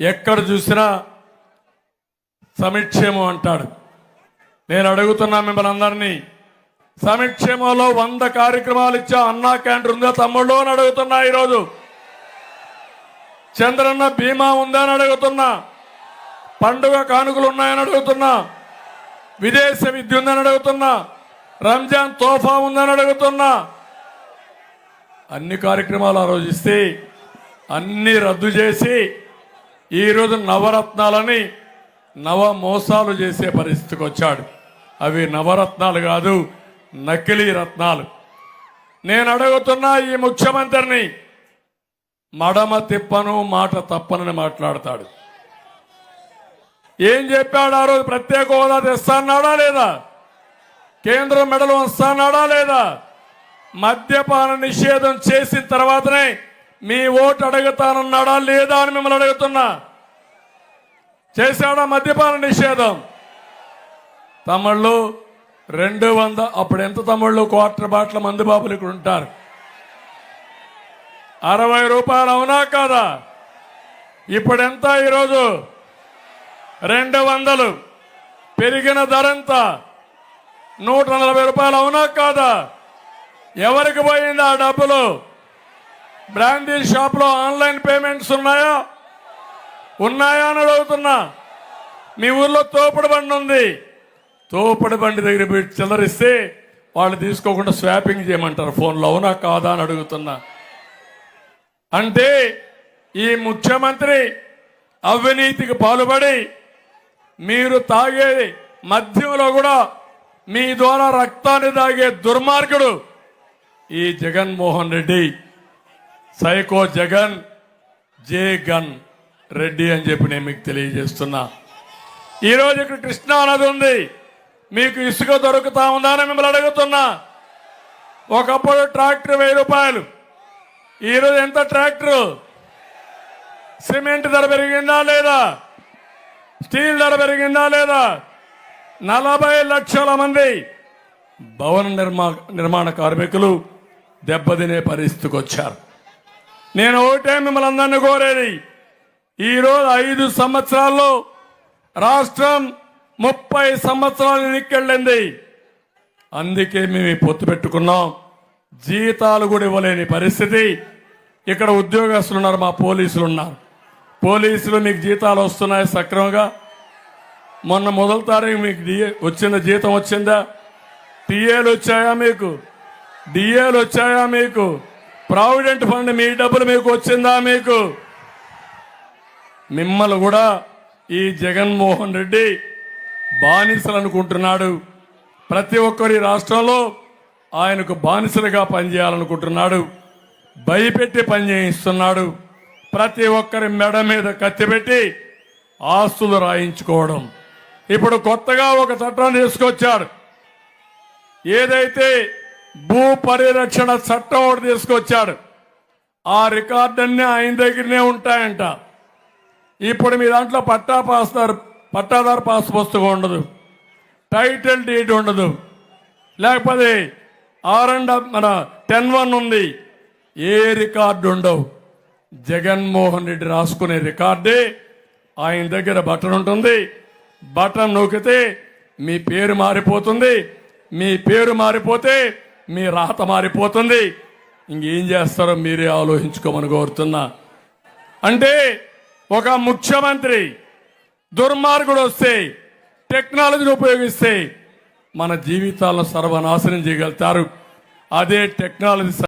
ఎక్కడ చూసినా సమిక్షేమం అంటాడు. నేను అడుగుతున్నా మిమ్మల్ని అందరినీ సమిక్షేమంలో వంద కార్యక్రమాలు ఇచ్చా అన్నా క్యాంటీన్ ఉందా? తమ్ముళ్ళు అని అడుగుతున్నా ఈరోజు. చంద్రన్న బీమా ఉందా అని అడుగుతున్నా. పండుగ కానుకలు ఉన్నాయని అడుగుతున్నా. విదేశ విద్య ఉందని అడుగుతున్నా. రంజాన్ తోఫా ఉందని అడుగుతున్నా. అన్ని కార్యక్రమాలు ఆ రోజు ఇస్తే అన్ని రద్దు చేసి ఈరోజు నవరత్నాలని నవ మోసాలు చేసే పరిస్థితికి వచ్చాడు. అవి నవరత్నాలు కాదు నకిలీ రత్నాలు. నేను అడుగుతున్నా ఈ ముఖ్యమంత్రిని మడమ తిప్పను మాట తప్పనని మాట్లాడతాడు. ఏం చెప్పాడు ఆ రోజు? ప్రత్యేక హోదా తెస్తాన్నాడా లేదా? కేంద్రం మెడలు వస్తాన్నాడా లేదా? మద్యపాన నిషేధం చేసిన తర్వాతనే మీ ఓటు అడుగుతానన్నాడా లేదా అని మిమ్మల్ని అడుగుతున్నా. చేశాడా మద్యపాన నిషేధం? తమ్ముళ్ళు రెండు వంద అప్పుడు ఎంత తమ్ముళ్ళు? క్వార్టర్ బాట్ల మంది బాబులు ఇక్కడ ఉంటారు. అరవై రూపాయలు అవునా కాదా? ఇప్పుడు ఎంత ఈరోజు? రెండు వందలు. పెరిగిన ధర ఎంత? నూట నలభై రూపాయలు అవునా కాదా? ఎవరికి పోయింది ఆ డబ్బులు? బ్రాండీ షాప్లో ఆన్లైన్ పేమెంట్స్ ఉన్నాయా? ఉన్నాయా అని అడుగుతున్నా. మీ ఊర్లో తోపుడు బండి ఉంది. తోపుడు బండి దగ్గర పెట్టి చిల్లరిస్తే వాళ్ళు తీసుకోకుండా స్వాపింగ్ చేయమంటారు. ఫోన్లో అవునా కాదా అని అడుగుతున్నా. అంటే ఈ ముఖ్యమంత్రి అవినీతికి పాల్పడి మీరు తాగే మద్యంలో కూడా మీ ద్వారా రక్తాన్ని తాగే దుర్మార్గుడు ఈ Jaganmohan Reddy. Psycho Jagan J gun Reddy అని చెప్పి నేను మీకు తెలియజేస్తున్నా. ఈరోజు ఇక్కడ కృష్ణా నది ఉంది. మీకు ఇసుక దొరుకుతా ఉందా అని మిమ్మల్ని అడుగుతున్నా. ఒకప్పుడు ట్రాక్టర్ వెయ్యి రూపాయలు. ఈరోజు ఎంత ట్రాక్టరు? సిమెంట్ ధర పెరిగిందా లేదా? స్టీల్ ధర పెరిగిందా లేదా? నలభై లక్షల మంది భవన నిర్మా నిర్మాణ కార్మికులు దెబ్బతినే పరిస్థితికి వచ్చారు. నేను ఒకటే మిమ్మల్ని అందరినీ కోరేది. ఈరోజు ఐదు సంవత్సరాల్లో రాష్ట్రం ముప్పై సంవత్సరాలు ఎన్నికెళ్ళింది అందుకే మేము పొత్తు పెట్టుకున్నాం. జీతాలు కూడా ఇవ్వలేని పరిస్థితి. ఇక్కడ ఉద్యోగస్తులు ఉన్నారు మా పోలీసులు ఉన్నారు. పోలీసులు మీకు జీతాలు వస్తున్నాయి సక్రమంగా. మొన్న మొదటి తారీఖు మీకు డిఏ వచ్చిందా జీతం వచ్చిందా? టీఏలు వచ్చాయా మీకు? డిఏలు వచ్చాయా మీకు? ప్రావిడెంట్ ఫండ్ మీ డబ్బులు మీకు వచ్చిందా మీకు? మిమ్మల్ని కూడా ఈ జగన్మోహన్ రెడ్డి బానిసలు అనుకుంటున్నాడు ప్రతి ఒక్కరి రాష్ట్రంలో ఆయనకు బానిసలుగా పనిచేయాలనుకుంటున్నాడు. భయపెట్టి పనిచేయిస్తున్నాడు ప్రతి ఒక్కరి మెడ మీద కత్తిపెట్టి ఆస్తులు రాయించుకోవడం. ఇప్పుడు కొత్తగా ఒక చట్టం తీసుకొచ్చాడు ఏదైతే భూ పరిరక్షణ చట్టం ఒకటి తీసుకొచ్చాడు. ఆ రికార్డన్నీ ఆయన దగ్గరనే ఉంటాయంట. ఇప్పుడు మీ దాంట్లో పట్టా పాస్తారు పట్టాదారు పాస్ పుస్తకం ఉండదు. టైటిల్ డీట్ ఉండదు. లేకపోతే ఆర్ అండ్ మన టెన్ వన్ ఉంది. ఏ రికార్డు ఉండవు. జగన్మోహన్ రెడ్డి రాసుకునే రికార్డే ఆయన దగ్గర బటన్ ఉంటుంది. బటన్ నొక్కితే మీ పేరు మారిపోతుంది. మీ పేరు మారిపోతే మీ రాత మారిపోతుంది. ఇంకేం చేస్తారో మీరే ఆలోచించుకోమని కోరుతున్నా. అంటే ఒక ముఖ్యమంత్రి దుర్మార్గుడు వస్తే టెక్నాలజీని ఉపయోగిస్తే మన జీవితాలను సర్వనాశనం చేయగలుగుతారు. అదే టెక్నాలజీ